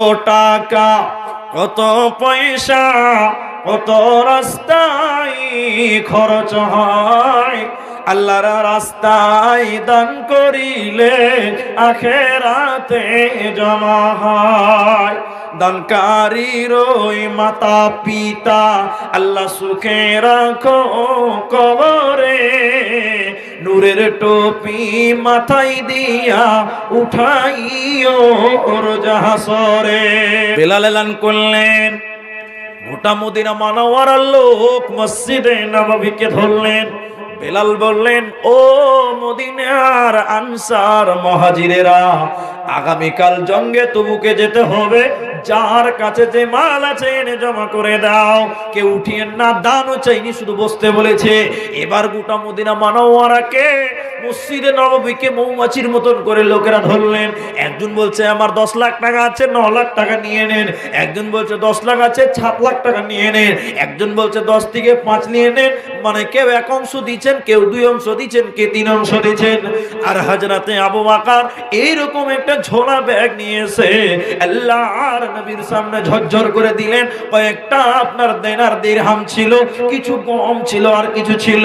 টাকা, কত পয়সা, কত রাস্তায় খরচ হয়। আল্লাহর রাস্তায় দান করিলে আখেরাতে জমা হয়। দানকারীর ওই মাতা পিতা আল্লাহ সুখে রাখো কবরে। নূরের টোপি মাথায় দিয়া উঠাইও ওর জাহাসরে বেলাল এলান করলেন, গোটা মদিনা মানওয়ার লোক মসজিদে নবাবীকে ধরলেন। বেলাল বললেন, ও মদিনার আনসার মহাজিরেরা আগামীকাল জঙ্গে তবুকে যেতে হবে। যার কাছে যে মাল আছে এনে জমা করে দাও। কেউ উঠিয়ে না, দানও চাইনি, শুধু বসতে বলেছে। এবার গোটা মদিনা মানওয়ারাকে মসজিদে নববীকে মৌমাছির মতন করে লোকেরা ধরলেন। একজন বলছে, আমার দশ লাখ টাকা আছে, ন লাখ টাকা নিয়ে নেন। একজন বলছে, দশ লাখ আছে, সাত লাখ টাকা নিয়ে নেন। একজন বলছে, দশ থেকে পাঁচ নিয়ে নেন। মানে কেউ এক অংশ দিচ্ছেন, কেউ দুই অংশ দিচ্ছেন, কে তিন অংশ দিচ্ছেন। আর হাজরাতে আবু বাকার এইরকম একটা ঝোলা ব্যাগ নিয়ে এসে আল্লাহর নবীর সামনে ঝরঝর করে দিলেন। কয়েকটা আপনার দেনার দিরহাম ছিল, কিছু গম ছিল আর কিছু ছিল।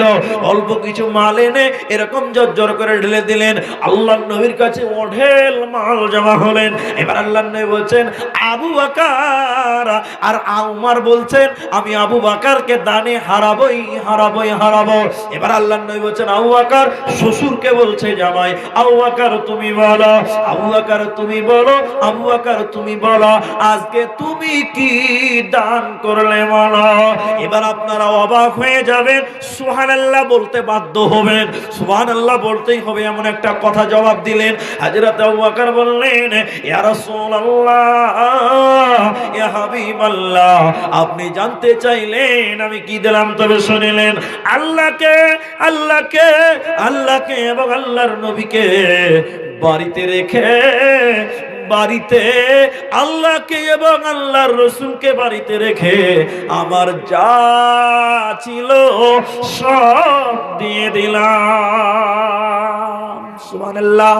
অল্প কিছু মাল এনে এরকম ঝরঝর করে ঢেলে দিলেন। আল্লাহ নবীর কাছে ওঢেল মাল জমা হলেন। এবার আল্লাহ নবী বলছেন, আবু বাকার। আর উমার বলছেন, আমি আবু বাকারকে দানে হারাবই। হারাবই হারাবো। এবার আল্লাহ নবী বলছেন, আবু বাকার, শ্বশুরকে বলছে জামাই, আবু আকার তুমি বলো, আবু আকার তুমি বলো, আবু আকার তুমি বলো, আজকে তুমি কি দান করলে বলো? এবার আপনারা অবাক হয়ে যাবেন, সুবহানাল্লাহ বলতে বাধ্য হবেন। সুবহানাল্লাহ বলতেই হবে, এমন একটা কথা জবাব দিলেন। হযরত আবু বকর বললেন, ইয়া রাসূলুল্লাহ, ইয়া হাবিবাল্লাহ, আপনি জানতে চাইলেন, আমি কি দিলাম তবে শুনিলেন। আল্লাহকে আল্লাহকে আল্লাহকে এবং আল্লাহর নবীকে বাড়িতে রেখে, বাড়িতে আল্লাহকে এবং আল্লাহর রসুলকে বাড়িতে রেখে আমার যা ছিল সব দিয়ে দিলাম। সুবহানাল্লাহ।